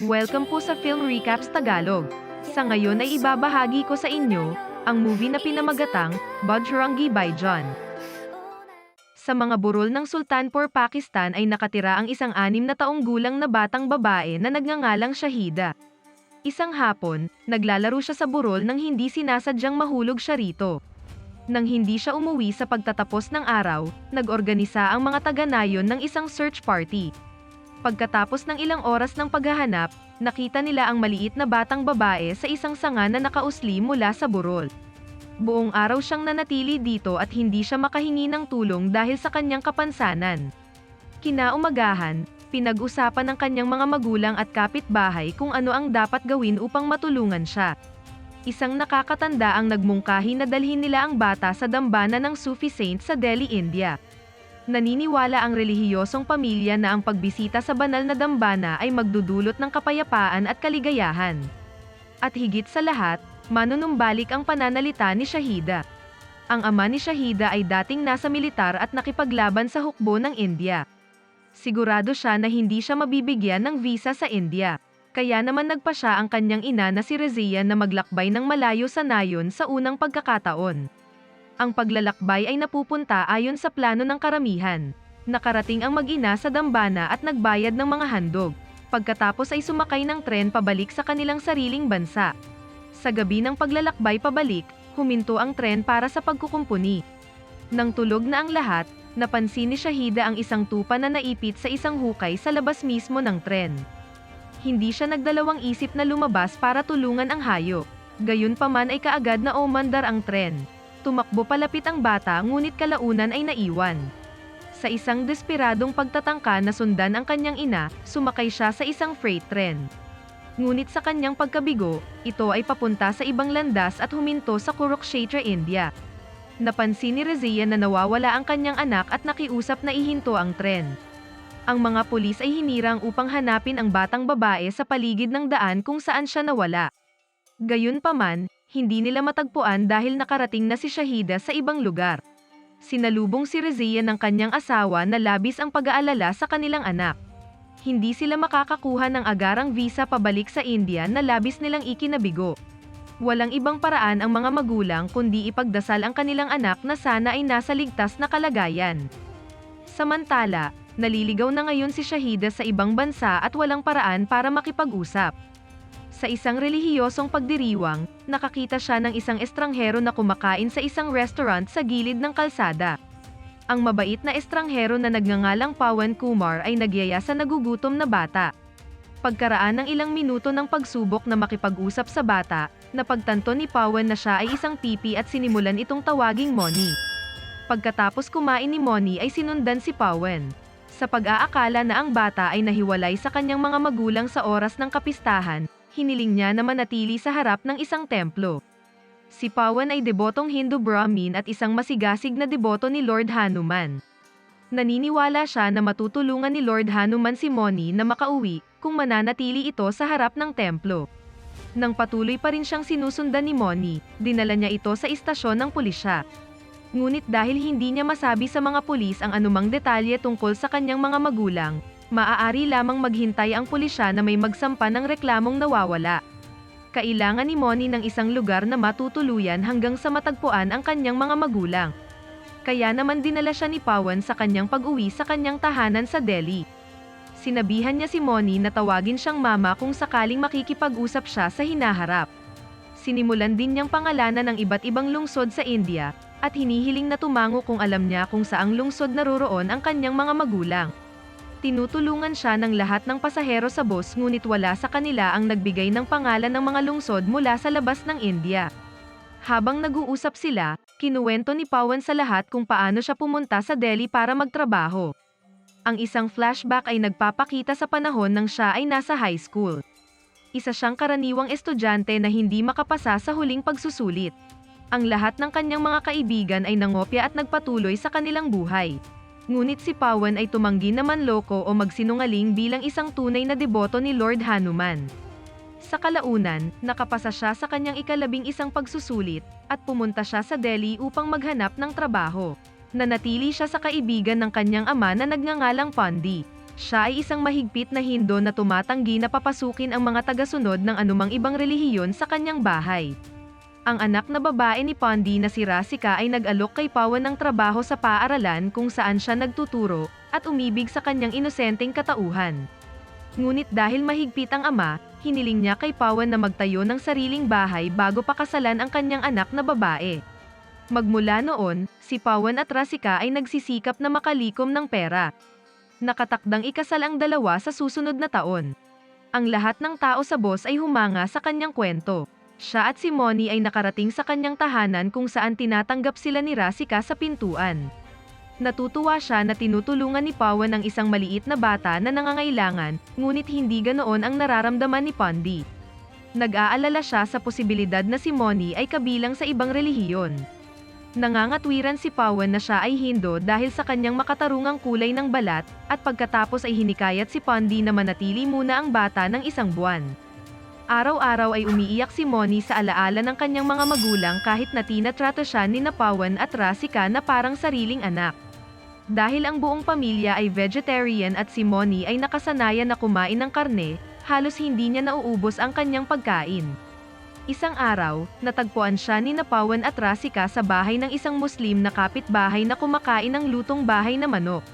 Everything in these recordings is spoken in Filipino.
Welcome po sa Film Recaps Tagalog. Sa ngayon ay ibabahagi ko sa inyo, ang movie na pinamagatang, Bajrangi Baijan. Sa mga burol ng Sultanpur, Pakistan ay nakatira ang isang anim na taong gulang na batang babae na nagngangalang Shahida. Isang hapon, naglalaro siya sa burol nang hindi sinasadyang mahulog siya rito. Nang hindi siya umuwi sa pagtatapos ng araw, nag-organisa ang mga taga-nayon ng isang search party. Pagkatapos ng ilang oras ng paghahanap, nakita nila ang maliit na batang babae sa isang sanga na nakausli mula sa burol. Buong araw siyang nanatili dito at hindi siya makahingi ng tulong dahil sa kanyang kapansanan. Kinaumagahan, pinag-usapan ng kanyang mga magulang at kapitbahay kung ano ang dapat gawin upang matulungan siya. Isang nakakatanda ang nagmungkahi na dalhin nila ang bata sa dambana ng Sufi saint sa Delhi, India. Naniniwala ang relihiyosong pamilya na ang pagbisita sa banal na dambana ay magdudulot ng kapayapaan at kaligayahan. At higit sa lahat, manunumbalik ang pananalita ni Shahida. Ang ama ni Shahida ay dating nasa militar at nakipaglaban sa hukbo ng India. Sigurado siya na hindi siya mabibigyan ng visa sa India. Kaya naman nagpa siya ang kanyang ina na si Rezia na maglakbay ng malayo sa nayon sa unang pagkakataon. Ang paglalakbay ay napupunta ayon sa plano ng karamihan. Nakarating ang mag-ina sa dambana at nagbayad ng mga handog. Pagkatapos ay sumakay ng tren pabalik sa kanilang sariling bansa. Sa gabi ng paglalakbay pabalik, huminto ang tren para sa pagkukumpuni. Nang tulog na ang lahat, napansin ni Shahida ang isang tupa na naipit sa isang hukay sa labas mismo ng tren. Hindi siya nagdalawang isip na lumabas para tulungan ang hayo. Gayunpaman ay kaagad na umandar ang tren. Tumakbo palapit ang bata ngunit kalaunan ay naiwan. Sa isang desperadong pagtatangka na sundan ang kanyang ina, sumakay siya sa isang freight train. Ngunit sa kanyang pagkabigo, ito ay papunta sa ibang landas at huminto sa Kurukshetra, India. Napansin ni Rezia na nawawala ang kanyang anak at nakiusap na ihinto ang tren. Ang mga pulis ay hinirang upang hanapin ang batang babae sa paligid ng daan kung saan siya nawala. Gayunpaman, hindi nila matagpuan dahil nakarating na si Shahida sa ibang lugar. Sinalubong si Rezia ng kanyang asawa na labis ang pag-aalala sa kanilang anak. Hindi sila makakakuha ng agarang visa pabalik sa India na labis nilang ikinabigo. Walang ibang paraan ang mga magulang kundi ipagdasal ang kanilang anak na sana ay nasa ligtas na kalagayan. Samantala, naliligaw na ngayon si Shahida sa ibang bansa at walang paraan para makipag-usap. Sa isang relihiyosong pagdiriwang, nakakita siya ng isang estranghero na kumakain sa isang restaurant sa gilid ng kalsada. Ang mabait na estranghero na nagngangalang Pawan Kumar ay nagyaya sa nagugutom na bata. Pagkaraan ng ilang minuto ng pagsubok na makipag-usap sa bata, napagtanto ni Pawan na siya ay isang pipi at sinimulan itong tawaging Moni. Pagkatapos kumain ni Moni ay sinundan si Pawan. Sa pag-aakala na ang bata ay nahiwalay sa kanyang mga magulang sa oras ng kapistahan, hiniling niya na manatili sa harap ng isang templo. Si Pawan ay debotong Hindu Brahmin at isang masigasig na deboto ni Lord Hanuman. Naniniwala siya na matutulungan ni Lord Hanuman si Moni na makauwi kung mananatili ito sa harap ng templo. Nang patuloy pa rin siyang sinusundan ni Moni, dinala niya ito sa istasyon ng pulisya. Ngunit dahil hindi niya masabi sa mga pulis ang anumang detalye tungkol sa kanyang mga magulang, maaari lamang maghintay ang pulisya na may magsampa ng reklamong nawawala. Kailangan ni Moni ng isang lugar na matutuluyan hanggang sa matagpuan ang kanyang mga magulang. Kaya naman dinala siya ni Pawan sa kanyang pag-uwi sa kanyang tahanan sa Delhi. Sinabihan niya si Moni na tawagin siyang mama kung sakaling makikipag-usap siya sa hinaharap. Sinimulan din niyang pangalanan ng iba't ibang lungsod sa India, at hinihiling na tumango kung alam niya kung saang lungsod naroroon ang kanyang mga magulang. Tinutulungan siya ng lahat ng pasahero sa bus ngunit wala sa kanila ang nagbigay ng pangalan ng mga lungsod mula sa labas ng India. Habang nag-uusap sila, kinuwento ni Pawan sa lahat kung paano siya pumunta sa Delhi para magtrabaho. Ang isang flashback ay nagpapakita sa panahon nang siya ay nasa high school. Isa siyang karaniwang estudyante na hindi makapasa sa huling pagsusulit. Ang lahat ng kanyang mga kaibigan ay nangopya at nagpatuloy sa kanilang buhay. Ngunit si Pawan ay tumanggi naman loko o magsinungaling bilang isang tunay na deboto ni Lord Hanuman. Sa kalaunan, nakapasa siya sa kanyang ikalabing isang pagsusulit, at pumunta siya sa Delhi upang maghanap ng trabaho. Nanatili siya sa kaibigan ng kanyang ama na nagngangalang Pandi. Siya ay isang mahigpit na Hindo na tumatanggi na papasukin ang mga tagasunod ng anumang ibang relihiyon sa kanyang bahay. Ang anak na babae ni Pondi na si Rasika ay nag-alok kay Pawan ng trabaho sa paaralan kung saan siya nagtuturo at umibig sa kanyang inosenteng katauhan. Ngunit dahil mahigpit ang ama, hiniling niya kay Pawan na magtayo ng sariling bahay bago pakasalan ang kanyang anak na babae. Magmula noon, si Pawan at Rasika ay nagsisikap na makalikom ng pera. Nakatakdang ikasal ang dalawa sa susunod na taon. Ang lahat ng tao sa boss ay humanga sa kanyang kwento. Siya at si Moni ay nakarating sa kanyang tahanan kung saan tinatanggap sila ni Rasika sa pintuan. Natutuwa siya na tinutulungan ni Pawan ang isang maliit na bata na nangangailangan, ngunit hindi ganoon ang nararamdaman ni Pondi. Nag-aalala siya sa posibilidad na si Moni ay kabilang sa ibang relihiyon. Nangangatwiran si Pawan na siya ay Hindo dahil sa kanyang makatarungang kulay ng balat, at pagkatapos ay hinikayat si Pondi na manatili muna ang bata ng isang buwan. Araw-araw ay umiiyak si Moni sa alaala ng kanyang mga magulang kahit na tinatrato siya ni Napawan at Rasika na parang sariling anak. Dahil ang buong pamilya ay vegetarian at si Moni ay nakasanayan na kumain ng karne, halos hindi niya nauubos ang kanyang pagkain. Isang araw, natagpuan siya ni Napawan at Rasika sa bahay ng isang Muslim na kapitbahay na kumakain ng lutong bahay na manok.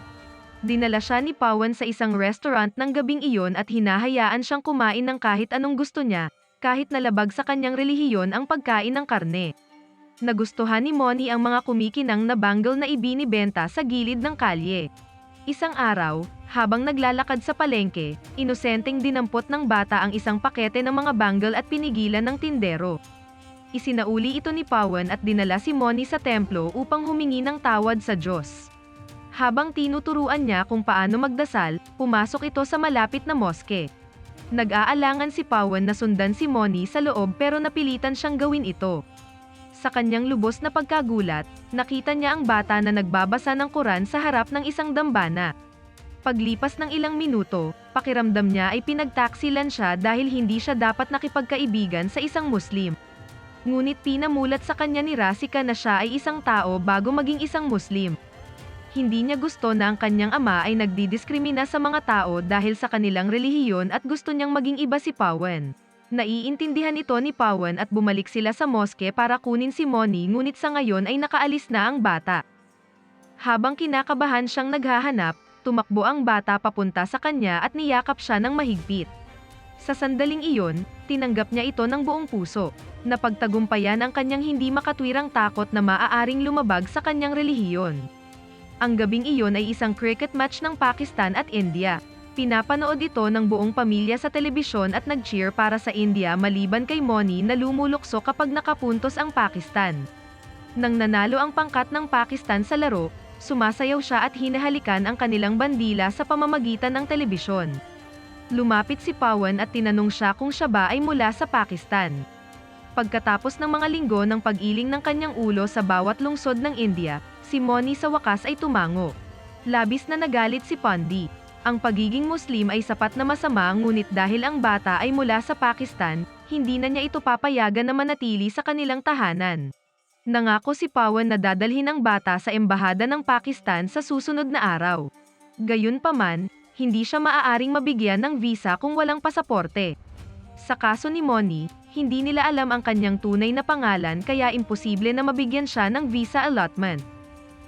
Dinala siya ni Pawan sa isang restaurant ng gabing iyon at hinahayaan siyang kumain ng kahit anong gusto niya, kahit nalabag sa kanyang relihiyon ang pagkain ng karne. Nagustuhan ni Moni ang mga kumikinang na bangle na ibinibenta sa gilid ng kalye. Isang araw, habang naglalakad sa palengke, inosenteng dinampot ng bata ang isang pakete ng mga bangle at pinigilan ng tindero. Isinauli ito ni Pawan at dinala si Moni sa templo upang humingi ng tawad sa Diyos. Habang tinuturuan niya kung paano magdasal, pumasok ito sa malapit na moske. Nag-aalangan si Pawan na sundan si Moni sa loob pero napilitan siyang gawin ito. Sa kanyang lubos na pagkagulat, nakita niya ang bata na nagbabasa ng Quran sa harap ng isang dambana. Paglipas ng ilang minuto, pakiramdam niya ay pinagtaksilan siya dahil hindi siya dapat nakipagkaibigan sa isang Muslim. Ngunit pinamulat sa kanya ni Rasika na siya ay isang tao bago maging isang Muslim. Hindi niya gusto na ang kanyang ama ay nagdidiskrimina sa mga tao dahil sa kanilang relihiyon at gusto niyang maging iba si Pawan. Naiintindihan ito ni Pawan at bumalik sila sa moske para kunin si Moni ngunit sa ngayon ay nakaalis na ang bata. Habang kinakabahan siyang naghahanap, tumakbo ang bata papunta sa kanya at niyakap siya ng mahigpit. Sa sandaling iyon, tinanggap niya ito ng buong puso. Napagtagumpayan ang kanyang hindi makatwirang takot na maaaring lumabag sa kanyang relihiyon. Ang gabing iyon ay isang cricket match ng Pakistan at India. Pinapanood ito ng buong pamilya sa telebisyon at nag-cheer para sa India maliban kay Moni na lumulukso kapag nakapuntos ang Pakistan. Nang nanalo ang pangkat ng Pakistan sa laro, sumasayaw siya at hinahalikan ang kanilang bandila sa pamamagitan ng telebisyon. Lumapit si Pawan at tinanong siya kung siya ba ay mula sa Pakistan. Pagkatapos ng mga linggo ng pag-iling ng kanyang ulo sa bawat lungsod ng India, si Moni sa wakas ay tumango. Labis na nagalit si Pondi. Ang pagiging Muslim ay sapat na masama ngunit dahil ang bata ay mula sa Pakistan, hindi na niya ito papayagan na manatili sa kanilang tahanan. Nangako si Pawan na dadalhin ang bata sa embahada ng Pakistan sa susunod na araw. Gayunpaman, hindi siya maaaring mabigyan ng visa kung walang pasaporte. Sa kaso ni Moni, hindi nila alam ang kanyang tunay na pangalan kaya imposible na mabigyan siya ng visa allotment.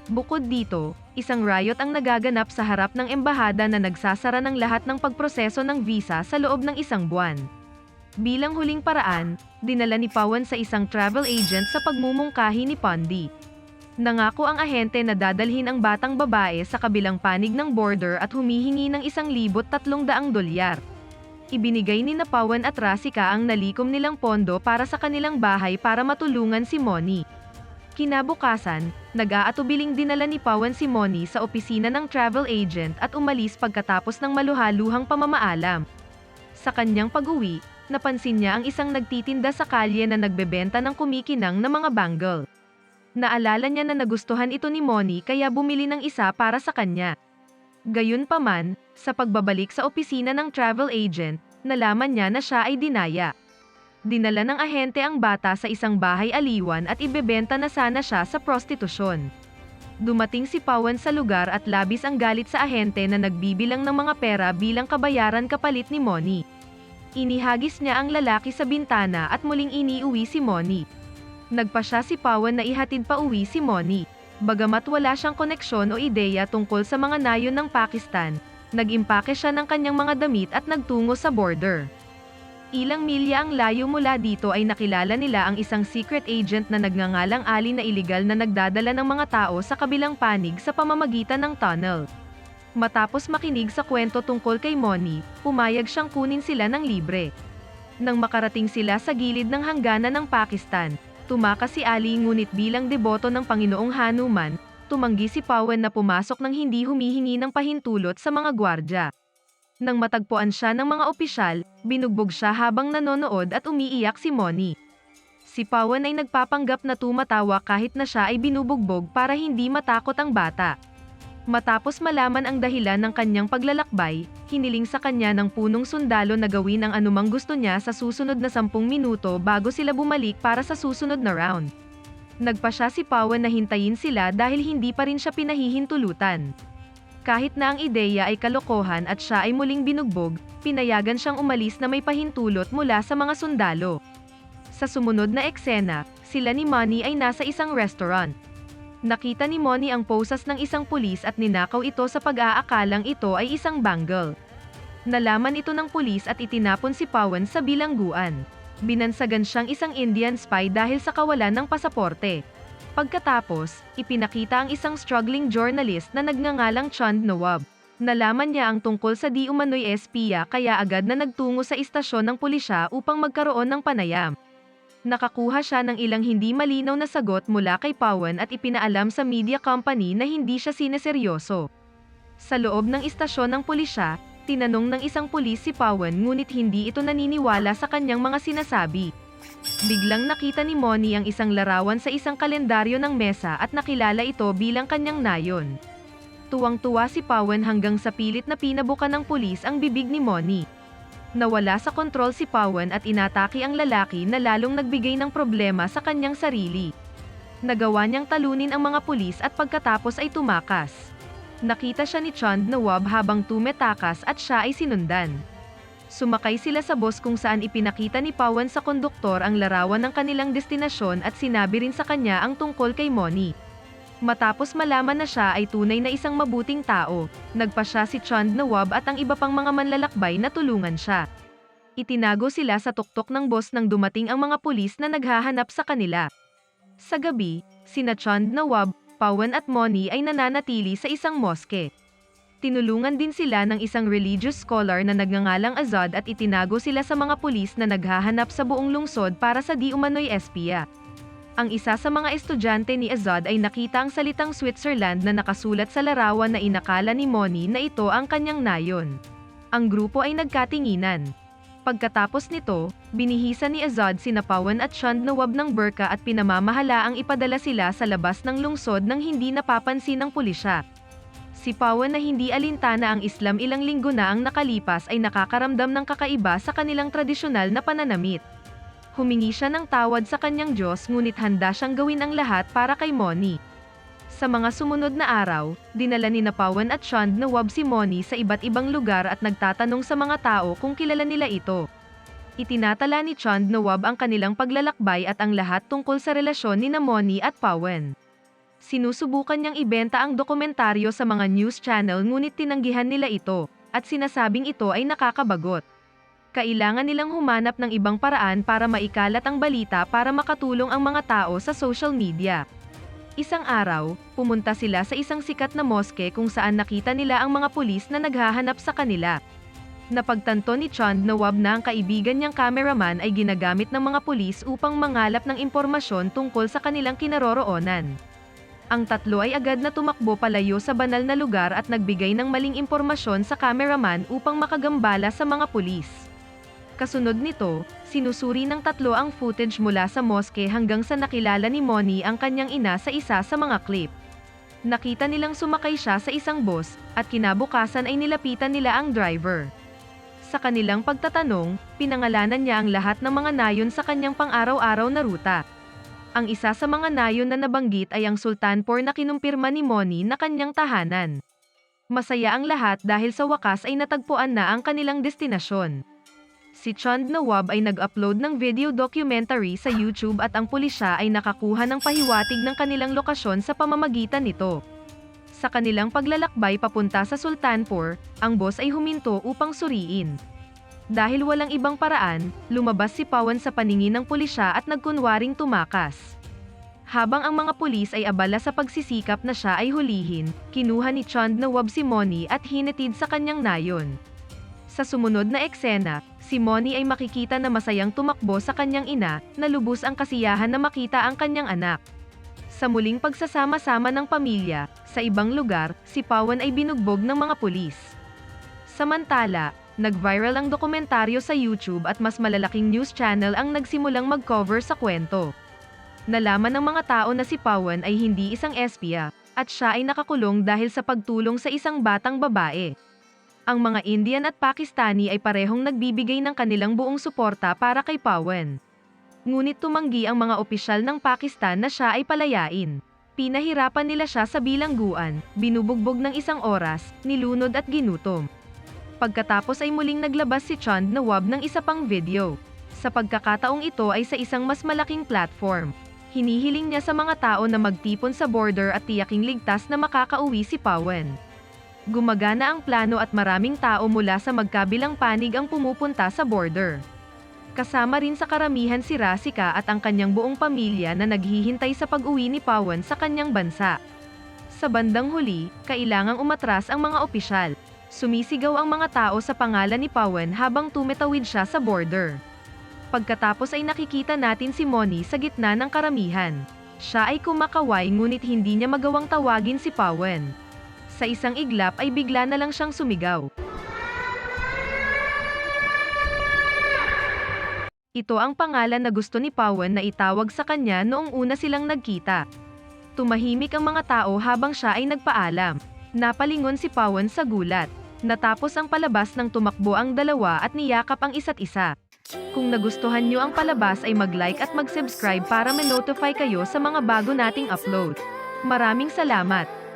Bukod dito, isang riot ang nagaganap sa harap ng embahada na nagsasara ng lahat ng pagproseso ng visa sa loob ng isang buwan. Bilang huling paraan, dinala ni Pawan sa isang travel agent sa pagmumungkahi ni Pondi. Nangako ang ahente na dadalhin ang batang babae sa kabilang panig ng border at humihingi ng isang libot tatlong daang dolyar. Ibinigay ni Napawan at Rasika ang nalikom nilang pondo para sa kanilang bahay para matulungan si Moni. Kinabukasan, nag-aatubiling dinala ni Pawan si Moni sa opisina ng travel agent at umalis pagkatapos ng maluhaluhang pamamaalam. Sa kanyang pag-uwi, napansin niya ang isang nagtitinda sa kalye na nagbebenta ng kumikinang na mga bangle. Naalala niya na nagustuhan ito ni Moni kaya bumili ng isa para sa kanya. Gayunpaman, sa pagbabalik sa opisina ng travel agent, nalaman niya na siya ay dinaya. Dinala ng ahente ang bata sa isang bahay aliwan at ibebenta na sana siya sa prostitusyon. Dumating si Pawan sa lugar at labis ang galit sa ahente na nagbibilang ng mga pera bilang kabayaran kapalit ni Moni. Inihagis niya ang lalaki sa bintana at muling iniuwi si Moni. Nagpa siya si Pawan na ihatid pa uwi si Moni. Bagamat wala siyang koneksyon o ideya tungkol sa mga nayon ng Pakistan, nag-impake siya ng kanyang mga damit at nagtungo sa border. Ilang milya ang layo mula dito ay nakilala nila ang isang secret agent na nagngangalang Ali na iligal na nagdadala ng mga tao sa kabilang panig sa pamamagitan ng tunnel. Matapos makinig sa kwento tungkol kay Moni, pumayag siyang kunin sila ng libre. Nang makarating sila sa gilid ng hangganan ng Pakistan, tumakas si Ali ngunit bilang deboto ng Panginoong Hanuman, tumanggi si Pawan na pumasok ng hindi humihingi ng pahintulot sa mga gwardya. Nang matagpuan siya ng mga opisyal, binugbog siya habang nanonood at umiiyak si Moni. Si Pawan ay nagpapanggap na tumatawa kahit na siya ay binubugbog para hindi matakot ang bata. Matapos malaman ang dahilan ng kanyang paglalakbay, hiniling sa kanya ng punong sundalo na gawin ang anumang gusto niya sa susunod na sampung minuto bago sila bumalik para sa susunod na round. Nagpa siya si Pawan na hintayin sila dahil hindi pa rin siya pinahihintulutan. Kahit na ang ideya ay kalokohan at siya ay muling binugbog, pinayagan siyang umalis na may pahintulot mula sa mga sundalo. Sa sumunod na eksena, sila ni Manny ay nasa isang restaurant. Nakita ni Moni ang posas ng isang pulis at ninakaw ito sa pag-aakalang ito ay isang bangle. Nalaman ito ng pulis at itinapon si Pawan sa bilangguan. Binansagan siyang isang Indian spy dahil sa kawalan ng pasaporte. Pagkatapos, ipinakita ang isang struggling journalist na nagngangalang Chand Nawab. Nalaman niya ang tungkol sa di umano'y espiya kaya agad na nagtungo sa istasyon ng pulisya upang magkaroon ng panayam. Nakakuha siya ng ilang hindi malinaw na sagot mula kay Pawan at ipinaalam sa media company na hindi siya sineseryoso. Sa loob ng istasyon ng pulisya, tinanong ng isang pulis si Pawan ngunit hindi ito naniniwala sa kanyang mga sinasabi. Biglang nakita ni Moni ang isang larawan sa isang kalendaryo ng mesa at nakilala ito bilang kanyang nayon. Tuwang-tuwa si Pawan hanggang sa pilit na pinabukan ng pulis ang bibig ni Moni. Nawala sa kontrol si Pawan at inatake ang lalaki na lalong nagbigay ng problema sa kanyang sarili. Nagawa niyang talunin ang mga pulis at pagkatapos ay tumakas. Nakita siya ni Chand Nawab habang tumetakas at siya ay sinundan. Sumakay sila sa bus kung saan ipinakita ni Pawan sa konduktor ang larawan ng kanilang destinasyon at sinabi rin sa kanya ang tungkol kay Moni. Matapos malaman na siya ay tunay na isang mabuting tao, nagpa siya si Chand Nawab at ang iba pang mga manlalakbay na tulungan siya. Itinago sila sa tuktok ng bus nang dumating ang mga pulis na naghahanap sa kanila. Sa gabi, sina Chand Nawab, Pawan at Moni ay nananatili sa isang moske. Tinulungan din sila ng isang religious scholar na nagngangalang Azad at itinago sila sa mga pulis na naghahanap sa buong lungsod para sa di umano'y espiya. Ang isa sa mga estudyante ni Azad ay nakita ang salitang Switzerland na nakasulat sa larawan na inakala ni Moni na ito ang kanyang nayon. Ang grupo ay nagkatinginan. Pagkatapos nito, binihisa ni Azad si Napawan at Shand Nawab ng Burka at pinamamahala ang ipadala sila sa labas ng lungsod nang hindi napapansin ng pulisya. Si Pawan na hindi alintana ang Islam ilang linggo na ang nakalipas ay nakakaramdam ng kakaiba sa kanilang tradisyonal na pananamit. Humingi siya ng tawad sa kanyang Diyos ngunit handa siyang gawin ang lahat para kay Moni. Sa mga sumunod na araw, dinala ni Napawan at Shand Nawab si Moni sa iba't ibang lugar at nagtatanong sa mga tao kung kilala nila ito. Itinatala ni Chand Nawab ang kanilang paglalakbay at ang lahat tungkol sa relasyon ni Moni at Pawan. Sinusubukan niyang ibenta ang dokumentaryo sa mga news channel ngunit tinanggihan nila ito, at sinasabing ito ay nakakabagot. Kailangan nilang humanap ng ibang paraan para maikalat ang balita para makatulong ang mga tao sa social media. Isang araw, pumunta sila sa isang sikat na moske kung saan nakita nila ang mga pulis na naghahanap sa kanila. Napagtanto ni Chand na wab na ang kaibigan niyang cameraman ay ginagamit ng mga pulis upang mangalap ng impormasyon tungkol sa kanilang kinaroroonan. Ang tatlo ay agad na tumakbo palayo sa banal na lugar at nagbigay ng maling impormasyon sa cameraman upang makagambala sa mga pulis. Kasunod nito, sinusuri ng tatlo ang footage mula sa moske hanggang sa nakilala ni Moni ang kanyang ina sa isa sa mga clip. Nakita nilang sumakay siya sa isang bus, at kinabukasan ay nilapitan nila ang driver. Sa kanilang pagtatanong, pinangalanan niya ang lahat ng mga nayon sa kanyang pang-araw-araw na ruta. Ang isa sa mga nayon na nabanggit ay ang Sultanpur na kinumpirma ni Moni na kanyang tahanan. Masaya ang lahat dahil sa wakas ay natagpuan na ang kanilang destinasyon. Si Chand Nawab ay nag-upload ng video documentary sa YouTube at ang pulisya ay nakakuha ng pahiwatig ng kanilang lokasyon sa pamamagitan nito. Sa kanilang paglalakbay papunta sa Sultanpur, ang boss ay huminto upang suriin. Dahil walang ibang paraan, lumabas si Pawan sa paningin ng pulisya at nagkunwaring tumakas. Habang ang mga pulis ay abala sa pagsisikap na siya ay hulihin, kinuha ni Chand Nawab si Moni at hinetid sa kanyang nayon. Sa sumunod na eksena, si Moni ay makikita na masayang tumakbo sa kanyang ina, na lubos ang kasiyahan na makita ang kanyang anak. Sa muling pagsasama-sama ng pamilya, sa ibang lugar, si Pawan ay binugbog ng mga pulis. Samantala, nag-viral ang dokumentaryo sa YouTube at mas malalaking news channel ang nagsimulang mag-cover sa kwento. Nalaman ng mga tao na si Pawan ay hindi isang espia, at siya ay nakakulong dahil sa pagtulong sa isang batang babae. Ang mga Indian at Pakistani ay parehong nagbibigay ng kanilang buong suporta para kay Pawan. Ngunit tumanggi ang mga opisyal ng Pakistan na siya ay palayain. Pinahirapan nila siya sa bilangguan, binubugbog ng isang oras, nilunod at ginutom. Pagkatapos ay muling naglabas si Chand Nawab ng isa pang video. Sa pagkakataong ito ay sa isang mas malaking platform. Hinihiling niya sa mga tao na magtipon sa border at tiyaking ligtas na makakauwi si Pawan. Gumagana ang plano at maraming tao mula sa magkabilang panig ang pumupunta sa border. Kasama rin sa karamihan si Rasika at ang kanyang buong pamilya na naghihintay sa pag-uwi ni Pawan sa kanyang bansa. Sa bandang huli, kailangang umatras ang mga opisyal. Sumisigaw ang mga tao sa pangalan ni Pawan habang tumitawid siya sa border. Pagkatapos ay nakikita natin si Moni sa gitna ng karamihan. Siya ay kumakaway ngunit hindi niya magawang tawagin si Pawan. Sa isang iglap ay bigla na lang siyang sumigaw. Ito ang pangalan na gusto ni Pawan na itawag sa kanya noong una silang nagkita. Tumahimik ang mga tao habang siya ay nagpaalam. Napalingon si Pawan sa gulat. Natapos ang palabas ng tumakbo ang dalawa at niyakap ang isa't isa. Kung nagustuhan nyo ang palabas ay mag-like at mag-subscribe para ma-notify kayo sa mga bago nating upload. Maraming salamat!